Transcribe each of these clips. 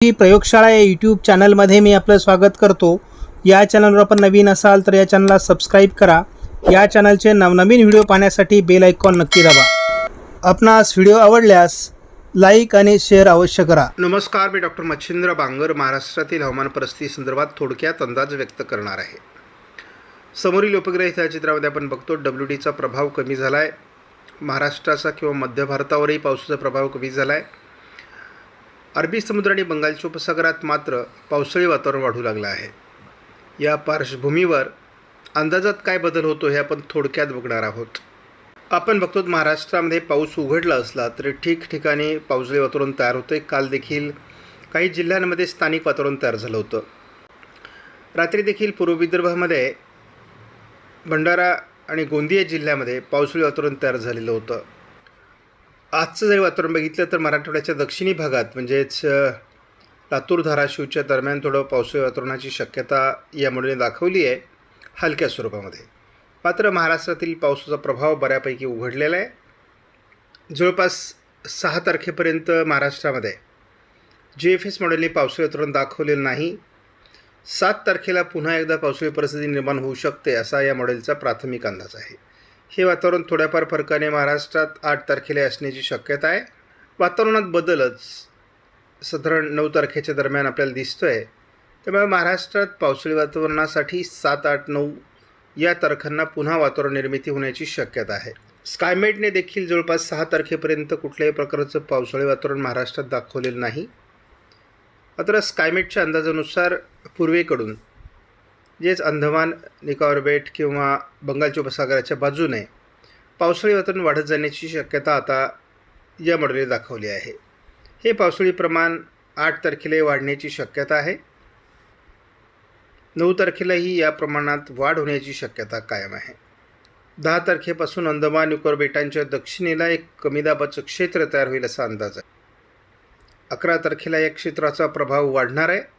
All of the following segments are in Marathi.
ही प्रयोगशाळा या यूट्यूब चॅनलमध्ये मी आपलं स्वागत करतो. या चॅनलवर आपण नवीन असाल तर या चॅनलला सबस्क्राईब करा. या चॅनलचे नवनवीन व्हिडिओ पाहण्यासाठी बेल आयकॉन नक्की दाबा. आपणास व्हिडिओ आवडल्यास लाईक आणि शेअर अवश्य करा. नमस्कार मी डॉक्टर मच्छिंद्र बांगर महाराष्ट्रातील हवामान परिस्थिती संदर्भात थोडक्यात अंदाज व्यक्त करणार आहे. समोरील उपग्रह छायाचित्रामध्ये आपण बघतो डब्ल्यू डीचा प्रभाव कमी झाला आहे महाराष्ट्राचा किंवा मध्य भारतावरही पावसाचा प्रभाव कमी झाला आहे अरबी समुद्र आणि बंगालच्या उपसागरात मात्र पावसाळी वातावरण वाढू लागलं आहे. या पार्श्वभूमीवर अंदाजात काय बदल होतो हे आपण थोडक्यात बघणार आहोत. आपण बघतो महाराष्ट्रामध्ये पाऊस उघडला असला तरी ठिकठिकाणी पावसाळी वातावरण तयार होतं आहे काल देखील काही जिल्ह्यांमध्ये स्थानिक वातावरण तयार झालं होतं. रात्री देखील पूर्व विदर्भामध्ये भंडारा आणि गोंदिया जिल्ह्यामध्ये पावसाळी वातावरण तयार झालेलं होतं. आजचं जरी वातावरण बघितलं तर मराठवाड्याच्या दक्षिणी भागात म्हणजेच लातूर धाराशिवच्या दरम्यान थोडं पावसाळी वातावरणाची शक्यता या मॉडेलने दाखवली आहे हलक्या स्वरूपामध्ये. मात्र महाराष्ट्रातील पावसाचा प्रभाव बऱ्यापैकी उघडलेला आहे. जवळपास सहा तारखेपर्यंत महाराष्ट्रामध्ये जी एफ एस मॉडेलने पावसाळी वातावरण दाखवलेलं नाही. सात तारखेला पुन्हा एकदा पावसाळी परिस्थिती निर्माण होऊ शकते असा या मॉडेलचा प्राथमिक अंदाज आहे. हे वातावरण थोड्याफार फरकाने महाराष्ट्रात आठ तारखेला असण्याची शक्यता आहे. वातावरणात बदलच साधारण नऊ तारखेच्या दरम्यान आपल्याला दिसतो आहे त्यामुळे महाराष्ट्रात पावसाळी वातावरणासाठी सात आठ नऊ या तारखांना पुन्हा वातावरण निर्मिती होण्याची शक्यता आहे. स्कायमेटने देखील जवळपास सहा तारखेपर्यंत कुठल्याही प्रकारचं पावसाळी वातावरण महाराष्ट्रात दाखवलेलं नाही. मात्र स्कायमेटच्या अंदाजानुसार पूर्वेकडून जेच अंदमान निकोबार बेट किंवा बंगालच्या उपसागराच्या बाजूने पावसाळी वातावरण वाढत जाण्याची शक्यता आता या मॉडेलने दाखवली आहे. हे पावसाळी प्रमाण आठ तारखेला वाढण्याची शक्यता आहे. नऊ तारखेलाही या प्रमाणात वाढ होण्याची शक्यता कायम आहे. दहा तारखेपासून अंदमान निकोबार बेटांच्या दक्षिणेला एक कमी दाबाचं क्षेत्र तयार होईल असा अंदाज आहे. अकरा तारखेला या क्षेत्राचा प्रभाव वाढणार आहे.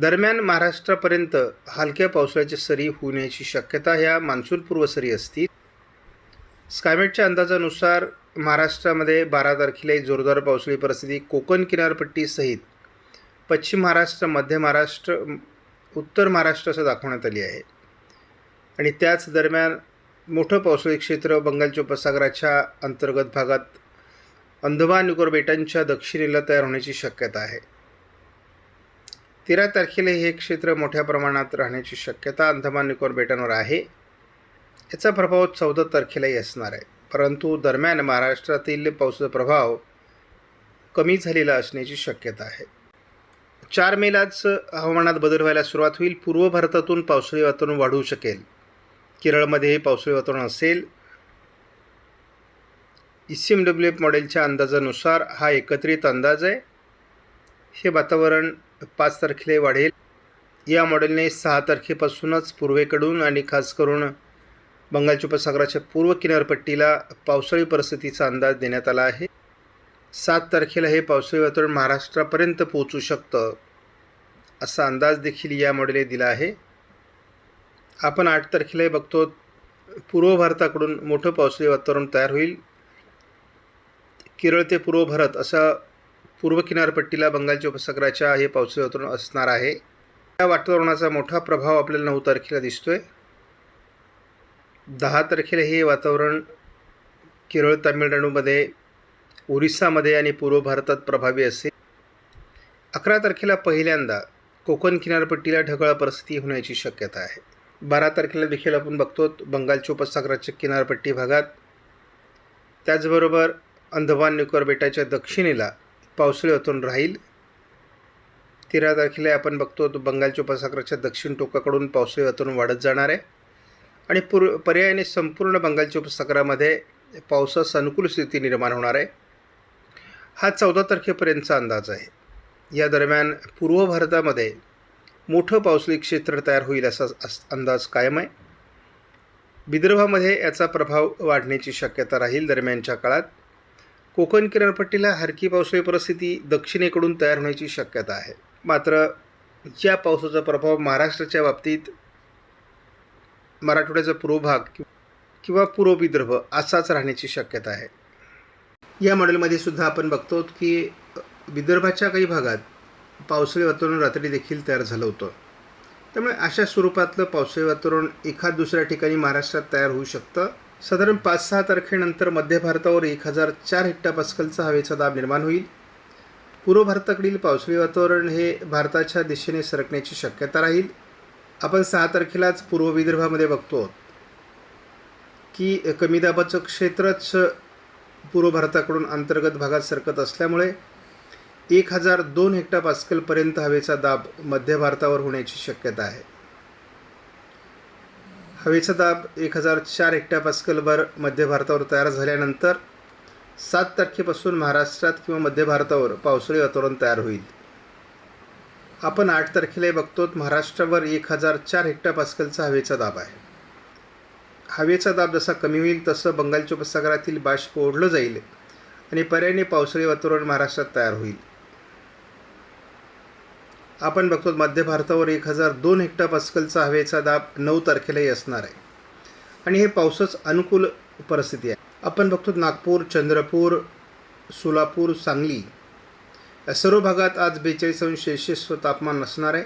दरम्यान महाराष्ट्रापर्यंत हलक्या पावसाळ्याच्या सरी होण्याची शक्यता ह्या मान्सूनपूर्व सरी असतील स्कायमेटच्या अंदाजानुसार महाराष्ट्रामध्ये बारा तारखेला जोरदार पावसाळी परिस्थिती कोकण किनारपट्टीसहित पश्चिम महाराष्ट्र मध्य महाराष्ट्र उत्तर महाराष्ट्र असं दाखवण्यात आली आहे. आणि त्याच दरम्यान मोठं पावसाळी क्षेत्र बंगालच्या उपसागराच्या अंतर्गत भागात अंदमान निकोबार बेटांच्या दक्षिणेला तयार होण्याची शक्यता आहे. तेरा तारखेला हे क्षेत्र मोठ्या प्रमाणात राहण्याची शक्यता अंदमान निकोबार बेटांवर आहे. याचा प्रभाव चौदा तारखेलाही असणार आहे. परंतु दरम्यान महाराष्ट्रातील पावसाचा प्रभाव कमी झालेला असण्याची शक्यता आहे. चार मेलाच हवामानात बदल व्हायला सुरुवात होईल. पूर्व भारतातून पावसाळी वातावरण वाढू शकेल. केरळमध्येही पावसाळी वातावरण असेल. E C M W F मॉडेलच्या अंदाजानुसार हा एकत्रित अंदाज आहे. हे वातावरण पाच तारखेला वाढेल. या मॉडेलने सहा तारखेपासूनच पूर्वेकडून आणि खास करून बंगालच्या उपसागराच्या पूर्व किनारपट्टीला पावसाळी परिस्थितीचा अंदाज देण्यात आला आहे. सात तारखेला हे पावसाळी वातावरण महाराष्ट्रापर्यंत पोहोचू शकतं असा अंदाज देखील या मॉडेलने दिला आहे. आपण आठ तारखेलाही बघतो पूर्व भारताकडून मोठं पावसाळी वातावरण तयार होईल. केरळ ते पूर्व भारत असा पूर्व किनारपट्टीला बंगालच्या उपसागराच्या हे पावसाचे वातावरण असणार आहे. या वातावरणाचा मोठा प्रभाव आपल्याला नऊ तारखेला दिसतोय. दहा तारखेला हे वातावरण केरळ तामिळनाडूमध्ये ओरिसामध्ये आणि पूर्व भारतात प्रभावी असेल. अकरा तारखेला पहिल्यांदा कोकण किनारपट्टीला ढगाळ परिस्थिती होण्याची शक्यता आहे. बारा तारखेला देखील आपण बघतो बंगालच्या उपसागराच्या किनारपट्टी भागात. त्याचबरोबर अंदमान निकोबार बेटाच्या दक्षिणेला पावसाळी राहील. तेरा तारखेला आपण बघतो तो बंगालच्या उपसागराच्या दक्षिण टोकाकडून पावसाळी वातावरण वाढत जाणार आहे. आणि पुर पर्यायाने संपूर्ण बंगालच्या उपसागरामध्ये पावसास अनुकूल स्थिती निर्माण होणार आहे. हा चौदा तारखेपर्यंतचा अंदाज आहे. या दरम्यान पूर्व भारतामध्ये मोठं पावसाळी क्षेत्र तयार होईल असा अंदाज कायम आहे. विदर्भामध्ये याचा प्रभाव वाढण्याची शक्यता राहील दरम्यानच्या काळात. कोकण किनारपट्टीला हरकी पावसाळी परिस्थिती दक्षिणेकडून तयार होण्याची शक्यता आहे. मात्र या पावसाचा प्रभाव महाराष्ट्राच्या बाबतीत मराठवाड्याचा पूर्व भाग किंवा पूर्व विदर्भ असाच राहण्याची शक्यता आहे. या मॉडेलमध्ये सुद्धा आपण बघतो की विदर्भाच्या काही भागात पावसाळी वातावरण रात्री देखील तयार झालं होतं. त्यामुळे अशा स्वरूपातलं पावसाळी वातावरण एखाद दुसऱ्या ठिकाणी महाराष्ट्रात तयार होऊ शकतं. साधारण पाच सहा तारखेनंतर मध्य भारतावर एक हजार चार हेक्टापास्कलचा हवेचा दाब निर्माण होईल. पूर्व भारताकडील पावसाळी वातावरण हे भारताच्या दिशेने सरकण्याची शक्यता राहील. आपण सहा तारखेलाच पूर्व विदर्भामध्ये बघतो की कमी दाबाचं क्षेत्रच पूर्व भारताकडून अंतर्गत भागात सरकत असल्यामुळे एक हजार दोन हेक्टापास्कलपर्यंत हवेचा दाब मध्य भारतावर होण्याची शक्यता आहे. हवेचा दाब एक हजार चार हेक्टापास्कलवर मध्य भारतावर तयार झाल्यानंतर सात तारखेपासून महाराष्ट्रात किंवा मध्य भारतावर पावसाळी वातावरण तयार होईल. आपण आठ तारखेला बघतो महाराष्ट्रावर एक हजार चार हेक्टर पास्कलचा हवेचा दाब आहे. हवेचा दाब जसा कमी होईल तसं बंगालच्या उपसागरातील बाष्प ओढलं जाईल आणि पर्यायाने पावसाळी वातावरण महाराष्ट्रात तयार होईल. आपण बघतो मध्य भारतावर एक हजार दोन हेक्टर पस्कलचा हवेचा दाब नऊ तारखेलाही असणार आहे. आणि हे पावसाच अनुकूल परिस्थिती आहे. आपण बघतो नागपूर चंद्रपूर सोलापूर सांगली या सर्व भागात आज बेचाळीस अंश सेल्सिअस तापमान असणार आहे.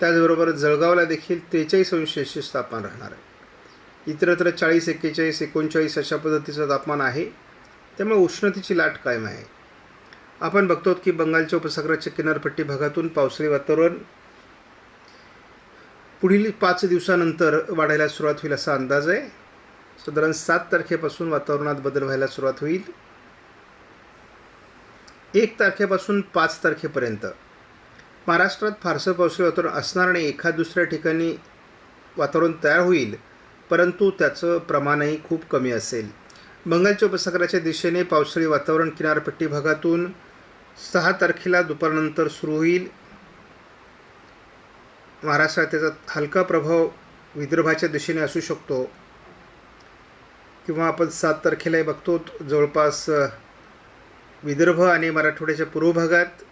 त्याचबरोबर जळगावला देखील त्रेचाळीस अंश सेल्सिअस तापमान राहणार आहे. इतरत्र चाळीस एक्केचाळीस एकोणचाळीस अशा पद्धतीचं तापमान आहे. त्यामुळे उष्णतेची लाट कायम आहे. आपण बघतो की बंगालच्या उपसागराच्या किनारपट्टी भागातून पावसाळी वातावरण पुढील पाच दिवसानंतर वाढायला सुरुवात होईल असा अंदाज आहे. साधारण सात तारखेपासून वातावरणात बदल व्हायला सुरुवात होईल. एक तारखेपासून पाच तारखेपर्यंत. महाराष्ट्रात फारसं पावसाळी वातावरण असणार नाही. एखाद दुसऱ्या ठिकाणी वातावरण तयार होईल परंतु त्याचं प्रमाणही खूप कमी असेल. बंगालच्या उपसागराच्या दिशेने पावसाळी वातावरण किनारपट्टी भागातून सहा तारखेला दुपारनंतर सुरू होईल. महाराष्ट्रात त्याचा हलका प्रभाव विदर्भाच्या दिशेने असू शकतो. किंवा आपण सात तारखेलाही बघतो जवळपास विदर्भ आणि मराठवाड्याच्या पूर्व भागात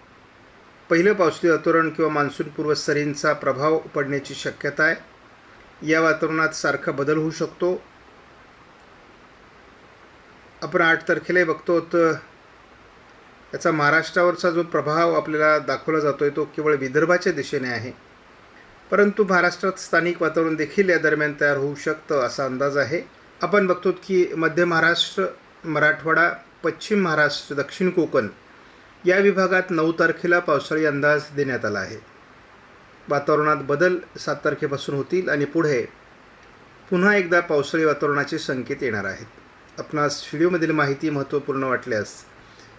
पहिलं पावसाळी वातावरण किंवा मान्सूनपूर्व सरींचा प्रभाव पडण्याची शक्यता आहे. या वातावरणात सारखा बदल होऊ शकतो. आपण आठ तारखेलाही बघतो तर याचा महाराष्ट्रावरचा जो प्रभाव आपल्याला दाखवला जातो आहे तो केवळ विदर्भाच्या दिशेने आहे. परंतु महाराष्ट्रात स्थानिक वातावरण देखील या दरम्यान तयार होऊ शकतं असा अंदाज आहे. आपण बघतो की मध्य महाराष्ट्र मराठवाडा पश्चिम महाराष्ट्र दक्षिण कोकण या विभागात नऊ तारखेला पावसाळी अंदाज देण्यात आला आहे. वातावरणात बदल सात तारखेपासून होतील आणि पुढे पुन्हा एकदा पावसाळी वातावरणाचे संकेत येणार आहेत. आपणास व्हिडिओमधील माहिती महत्त्वपूर्ण वाटल्यास